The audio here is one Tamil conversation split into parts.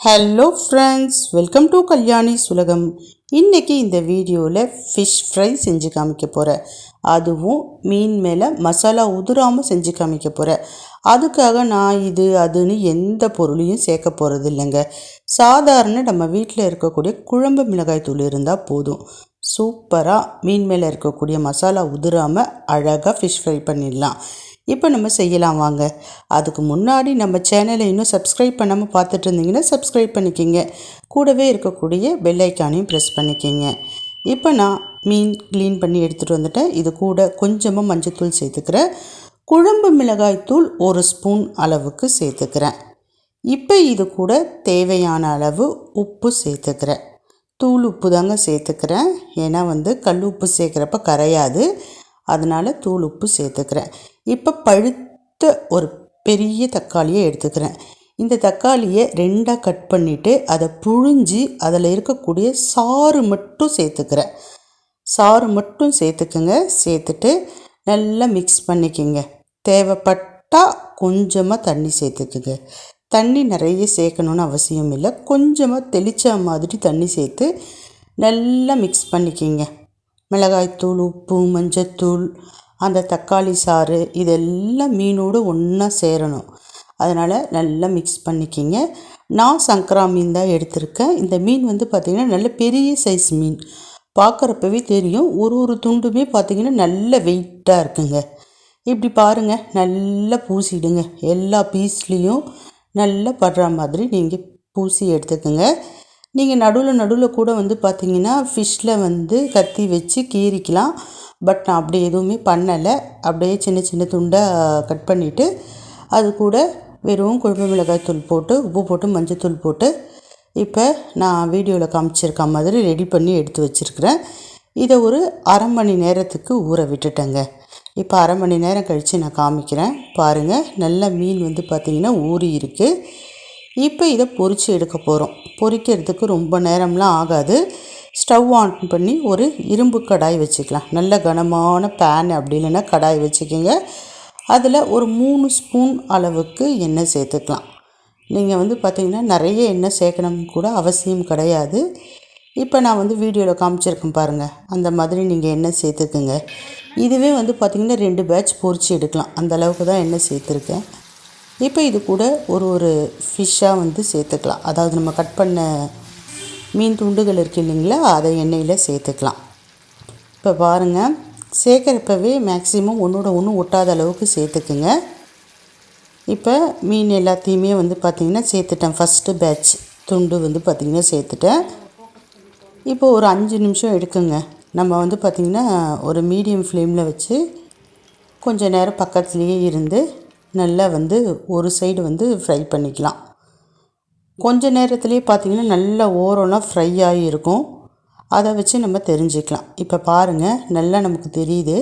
Hello friends welcome to Kalyani Sulagam இன்றைக்கி இந்த வீடியோவில் ஃபிஷ் ஃப்ரை செஞ்சு காமிக்க போகிறேன் அதுவும் மீன் மேலே மசாலா உதிராமல் செஞ்சு காமிக்க போகிறேன் அதுக்காக நான் இது அதுன்னு எந்த பொருளையும் சேர்க்க போகிறது இல்லைங்க சாதாரண நம்ம வீட்டில் இருக்கக்கூடிய குழம்பு மிளகாய் தூள் இருந்தால் போதும். சூப்பராக மீன் மேலே இருக்கக்கூடிய மசாலா உதிராமல் அழகாக ஃபிஷ் ஃப்ரை பண்ணிடலாம். இப்போ நம்ம செய்யலாம் வாங்க. அதுக்கு முன்னாடி நம்ம சேனலை இன்னும் சப்ஸ்கிரைப் பண்ணாமல் பார்த்துட்டு இருந்தீங்கன்னா சப்ஸ்கிரைப் பண்ணிக்கிங்க. கூடவே இருக்கக்கூடிய பெல்லைக்கானையும் ப்ரெஸ் பண்ணிக்கிங்க. இப்போ நான் மீன் க்ளீன் பண்ணி எடுத்துகிட்டு வந்துட்டேன். இது கூட கொஞ்சமாக மஞ்சத்தூள் சேர்த்துக்கிறேன். குழம்பு மிளகாய் தூள் ஒரு ஸ்பூன் அளவுக்கு சேர்த்துக்கிறேன். இப்போ இது கூட தேவையான அளவு உப்பு சேர்த்துக்கிறேன். தூள் உப்பு தாங்க சேர்த்துக்கிறேன். ஏன்னா வந்து கல் உப்பு சேர்க்குறப்ப கரையாது. அதனால் தூள் உப்பு சேர்த்துக்கிறேன். இப்போ பழுத்த ஒரு பெரிய தக்காளியை எடுத்துக்கிறேன். இந்த தக்காளியை ரெண்டாக கட் பண்ணிவிட்டு அதை புழிஞ்சி அதில் இருக்கக்கூடிய சாறு மட்டும் சேர்த்துக்கிறேன். சாறு மட்டும் சேர்த்துக்குங்க. சேர்த்துட்டு நல்லா மிக்ஸ் பண்ணிக்கோங்க. தேவைப்பட்டால் கொஞ்சமாக தண்ணி சேர்த்துக்குங்க. தண்ணி நிறைய சேர்க்கணுன்னு அவசியம் இல்லை. கொஞ்சமாக தெளித்த மாதிரி தண்ணி சேர்த்து நல்லா மிக்ஸ் பண்ணிக்கிங்க. மிளகாய்த்தூள் உப்பு மஞ்சத்தூள் அந்த தக்காளி சாறு இதெல்லாம் மீனோடு ஒன்றா சேரணும். அதனால் நல்லா மிக்ஸ் பண்ணிக்கிங்க. நான் சங்கரா மீன் தான் எடுத்திருக்கேன். இந்த மீன் வந்து பார்த்திங்கன்னா நல்ல பெரிய சைஸ் மீன். பார்க்குறப்பவே தெரியும். ஒரு ஒரு துண்டுமே பார்த்திங்கன்னா நல்ல வெயிட்டாக இருக்குங்க. இப்படி பாருங்கள் நல்லா பூசிடுங்க. எல்லா பீஸ்லேயும் நல்லா படுற மாதிரி நீங்கள் பூசி எடுத்துக்கோங்க. நீங்கள் நடுவில் நடுவில் கூட வந்து பார்த்தீங்கன்னா ஃபிஷ்ஷில் வந்து கத்தி வச்சு கீறிக்கலாம். பட் நான் அப்படி எதுவுமே பண்ணலை. அப்படியே சின்ன சின்ன துண்டாக கட் பண்ணிவிட்டு அது கூட வெறும் குழம்பு மிளகாய் தூள் போட்டு உப்பு போட்டு மஞ்சத்தூள் போட்டு இப்போ நான் வீடியோவில் காமிச்சிருக்க மாதிரி ரெடி பண்ணி எடுத்து வச்சுருக்கிறேன். இதை ஒரு அரை மணி நேரத்துக்கு ஊற விட்டுட்டேங்க. இப்போ அரை மணி நேரம் கழித்து நான் காமிக்கிறேன். பாருங்கள் நல்ல மீன் வந்து பார்த்திங்கன்னா ஊறி இருக்குது இப்போ இதை பொறிச்சு எடுக்க போகிறோம் பொறிக்கிறதுக்கு ரொம்ப நேரம்லாம் ஆகாது. ஸ்டவ் ஆன் பண்ணி ஒரு இரும்பு கடாய் வச்சுக்கலாம். நல்ல கனமான பேன் அப்படி இல்லைன்னா கடாய் வச்சுக்கோங்க. அதில் ஒரு மூணு ஸ்பூன் அளவுக்கு எண்ணெய் சேர்த்துக்கலாம். நீங்கள் வந்து பார்த்திங்கன்னா நிறைய எண்ணெய் சேர்க்கணும் கூட அவசியம் கிடையாது. இப்போ நான் வந்து வீடியோவில் காமிச்சிருக்கேன் பாருங்கள் அந்த மாதிரி நீங்கள் எண்ணெய் சேர்த்துக்குங்க. இதுவே வந்து பார்த்திங்கன்னா ரெண்டு பேட்ச் பொறிச்சு எடுக்கலாம். அந்த அளவுக்கு தான் எண்ணெய் சேர்த்துருக்கேன். இப்போ இது கூட ஒரு ஒரு ஃபிஷ்ஷாக வந்து சேர்த்துக்கலாம். அதாவது நம்ம கட் பண்ண மீன் துண்டுகள் இருக்குது இல்லைங்களா? அதை எண்ணெயில் சேர்த்துக்கலாம். இப்போ பாருங்கள் சேர்க்குறப்பவே மேக்ஸிமம் ஒன்றோட ஒன்று ஒட்டாத அளவுக்கு சேர்த்துக்குங்க. இப்போ மீன் எல்லாத்தையுமே வந்து பார்த்திங்கன்னா சேர்த்துட்டேன். ஃபஸ்ட்டு பேட்ச் துண்டு வந்து பார்த்திங்கன்னா சேர்த்துட்டேன். இப்போ ஒரு அஞ்சு நிமிஷம் எடுக்குங்க. நம்ம வந்து பார்த்திங்கன்னா ஒரு மீடியம் ஃப்ளேமில் வச்சு கொஞ்சம் நேரம் பக்கத்துலேயே இருந்து நல்லா வந்து ஒரு சைடு வந்து ஃப்ரை பண்ணிக்கலாம். கொஞ்ச நேரத்துலேயே பார்த்திங்கன்னா நல்லா ஓரம்லாம் ஃப்ரை ஆகி இருக்கும். அதை வச்சு நம்ம தெரிஞ்சுக்கலாம். இப்போ பாருங்கள் நல்லா நமக்கு தெரியுது.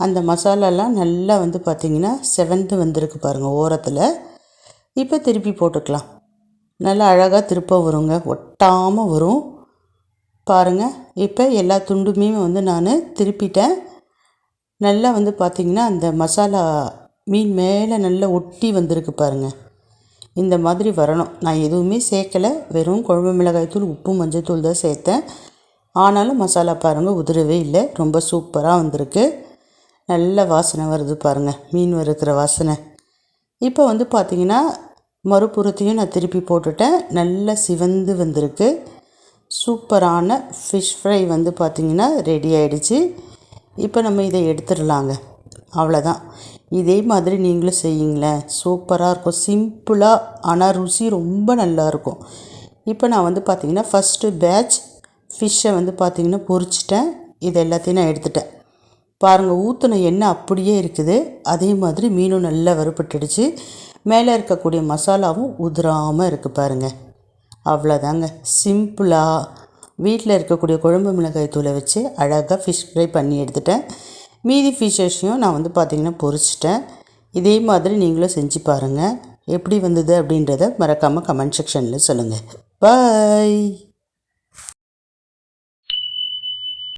அந்த மசாலாலாம் நல்லா வந்து பார்த்திங்கன்னா செவந்து வந்திருக்கு பாருங்கள் ஓரத்தில். இப்போ திருப்பி போட்டுக்கலாம். நல்லா அழகாக திருப்ப வருங்க. ஒட்டாமல் வரும். பாருங்கள் இப்போ எல்லா துண்டுமே வந்து நான் திருப்பிட்டேன். நல்லா வந்து பார்த்திங்கன்னா அந்த மசாலா மீன் மேலே நல்லா ஒட்டி வந்திருக்கு பாருங்கள் இந்த மாதிரி வரணும். நான் எதுவுமே சேர்க்கலை. வெறும் குழம்பு மிளகாய் தூள் உப்பு மஞ்சள் தூள் தான் சேர்த்தேன். ஆனாலும் மசாலா பாருங்கள் உதிரவே இல்லை. ரொம்ப சூப்பராக வந்திருக்கு. நல்ல வாசனை வருது பாருங்கள் மீன் வறுக்கிற வாசனை. இப்போ வந்து பார்த்திங்கன்னா மறுபுறத்தையும் நான் திருப்பி போட்டுட்டேன். நல்லா சிவந்து வந்திருக்கு. சூப்பரான ஃபிஷ் ஃப்ரை வந்து பார்த்திங்கன்னா ரெடி ஆகிடுச்சு இப்போ நம்ம இதை எடுத்துடலாங்க. அவ்வளோதான் இதே மாதிரி நீங்களும் செய்யுங்களேன். சூப்பராக இருக்கும். சிம்பிளாக ஆனால் ருசி ரொம்ப நல்லாயிருக்கும் இப்போ நான் வந்து பார்த்திங்கன்னா ஃபஸ்ட்டு பேட்ச் ஃபிஷ்ஷை வந்து பார்த்திங்கன்னா பொரிச்சிட்டேன். இது எல்லாத்தையும் நான் எடுத்துட்டேன். பாருங்கள் ஊற்றின எண்ணெய் அப்படியே இருக்குது. அதே மாதிரி மீனும் நல்லா வறுபட்டுடுச்சு. மேலே இருக்கக்கூடிய மசாலாவும் உதிராமல் இருக்குது பாருங்கள் அவ்வளோதாங்க சிம்பிளாக வீட்டில் இருக்கக்கூடிய குழம்பு மிளகாய் தூளை வச்சு அழகாக ஃபிஷ் ஃப்ரை பண்ணி எடுத்துட்டேன். மீதி ஃபிஷஸையும் நான் வந்து பார்த்திங்கன்னா பொரிச்சிட்டேன் இதே மாதிரி நீங்களும் செஞ்சு பாருங்கள் எப்படி வந்தது அப்படின்றத மறக்காமல் கமெண்ட் செக்ஷனில் சொல்லுங்கள் பாய்